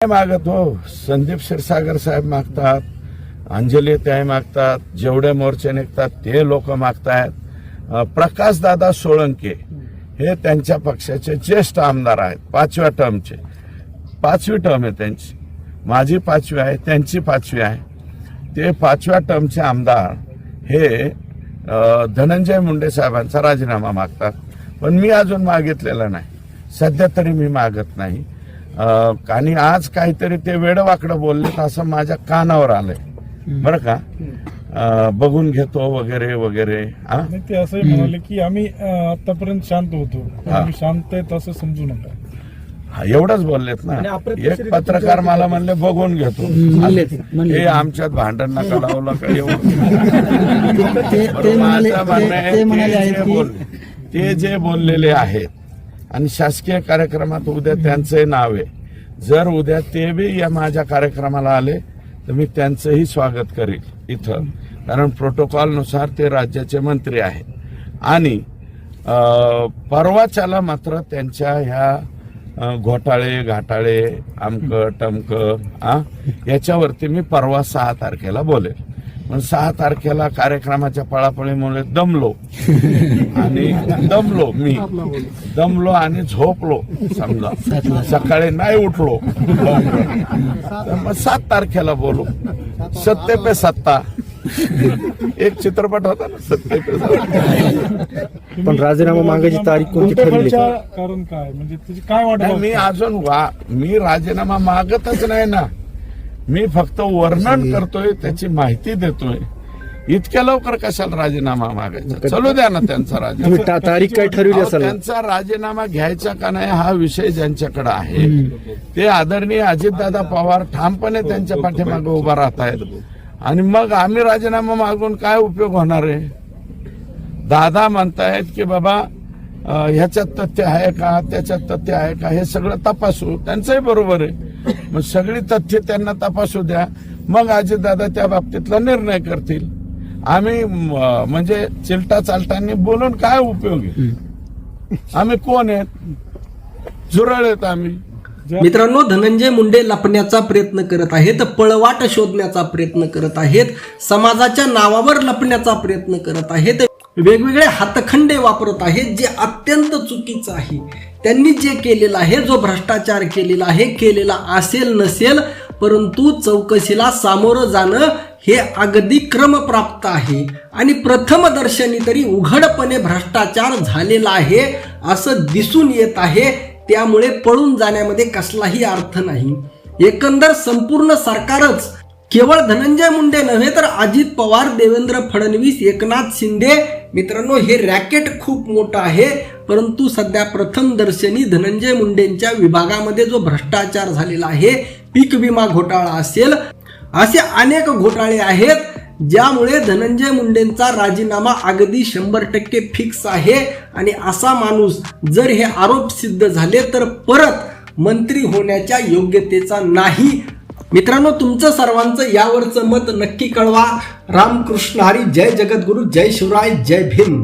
मागतो. मागत हो संदीप क्षीरसागर साहेब मागतात अंजली ताई मागतात जेवढे मोर्चे निघतात ते लोक मागतायत. प्रकाश दादा सोळंके हे त्यांच्या पक्षाचे ज्येष्ठ आमदार आहेत पाचव्या टर्मचे. पाचवी टर्म आहे त्यांची. माझी पाचवी आहे त्यांची पाचवी आहे. ते पाचव्या टर्मचे आमदार हे धनंजय मुंडे साहेबांचा राजीनामा मागतात. पण मी अजून मागितलेला नाही. सध्या तरी मी मागत नाही. आणि आज काहीतरी ते वेडवाकडं बोललेत असं माझ्या कानावर आलंय. बरं का? बघून घेतो वगैरे वगैरे. नाही ते असंही म्हणाले की आम्ही अं, आतापर्यंत शांत होतो. पण हा. आम्ही शांत आहेत असं समजू नका. हा, एवढंच बोललेत ना. अप्रत्यक्षरित्या एक पत्रकार मला म्हणले बघून घेतो. म्हणले ते, म्हणले. हे आमच्यात भांडण नका लावलं का एवढं ते ते म्हणाले माझं म्हणणं आहे, ते- ते म्हणाले ते आहेत जे की बोल- ते जे बोललेले आहेत आणि शासकीय कार्यक्रमात उद्या त्यांचंही नाव आहे. जर उद्या ते बी या माझ्या कार्यक्रमाला आले तर मी त्यांचंही स्वागत करेल इथं. कारण प्रोटोकॉलनुसार ते राज्याचे मंत्री आहेत. आणि परवाच्याला मात्र त्यांच्या ह्या घोटाळे घाटाळे आमक टमक आ याच्यावरती मी परवा सहा तारखेला बोलेल. पण सहा तारखेला कार्यक्रमाच्या पळापळीमुळे दमलो. आणि दमलो मी. दमलो आणि झोपलो समजा. सकाळी नाही उठलो. तर मग सात तारखेला बोलू. सत्ते पे सत्ता. एक चित्रपट होता ना सत्ते पे सत्ता. पण राजीनामा मागायची तारीख कोणती ठरली? कारण काय? म्हणजे काय वाट नाही, मी? अजून वा मी राजीनामा मागतच नाही ना. मी फक्त वर्णन करतोय त्याची माहिती देतोय. इतक्या लवकर कशाला राजीनामा मागायचा? चलू द्या ना त्यांचा राजीनामा. तारीख काय ठरवली असेल? त्यांचा राजीनामा घ्यायचा का नाही हा विषय ज्यांच्याकडे आहे. ते आदरणीय अजितदादा पवार ठामपणे त्यांच्या पाठीमागे उभा राहत आहेत आणि मग आम्ही राजीनामा मागून काय उपयोग होणार आहे? दादा म्हणतायत की बाबा ह्याच्यात तथ्य आहे का? त्याच्यात तथ्य आहे का? हे सगळं तपासू. त्यांचंही बरोबर आहे. मग सगळी तथ्य त्यांना तपासू द्या. मग अजितदादा त्या बाबतीतला निर्णय करतील. आम्ही म्हणजे चिलटा चालटांनी बोलून काय उपयोग आहे? आम्ही कोण आहेत? झुरळ आहेत आम्ही. मित्रांनो धनंजय मुंडे लपण्याचा प्रयत्न करत आहेत पळवाट शोधण्याचा प्रयत्न करत आहेत समाजाच्या नावावर लपण्याचा प्रयत्न करत आहेत वेगवेगळे हातखंडे वापरत आहेत जे अत्यंत चुकीचं आहे. त्यांनी जे केलेलं आहे जो भ्रष्टाचार केलेला आहे केलेला असेल नसेल परंतु चौकशीला सामोरं जाणं हे अगदी क्रमप्राप्त आहे. आणि प्रथमदर्शनी तरी उघडपणे भ्रष्टाचार झालेला आहे असं दिसून येत आहे. त्यामुळे पळून जाण्यामध्ये कसलाही अर्थ नाही. एकंदर संपूर्ण सरकारच केवळ धनंजय मुंडे नव्हे तर अजित पवार देवेंद्र फडणवीस एकनाथ शिंदे मित्रांनो हे रॅकेट खूप मोठं आहे परंतु सध्या प्रथम दर्शनी धनंजय मुंडेंच्या विभागामध्ये जो भ्रष्टाचार झालेला आहे पीक विमा घोटाळा असेल असे अनेक घोटाळे आहेत ज्यामुळे धनंजय मुंडेंचा राजीनामा अगदी शंभर टक्के फिक्स आहे. आणि असा माणूस जर हे आरोप सिद्ध झाले तर परत मंत्री होण्याच्या योग्यतेचा नाही. मित्रांनो तुमचं सर्वांचं यावरचं मत नक्की कळवा. रामकृष्ण हरी जय जगद्गुरु जय शिवराय जय भीम.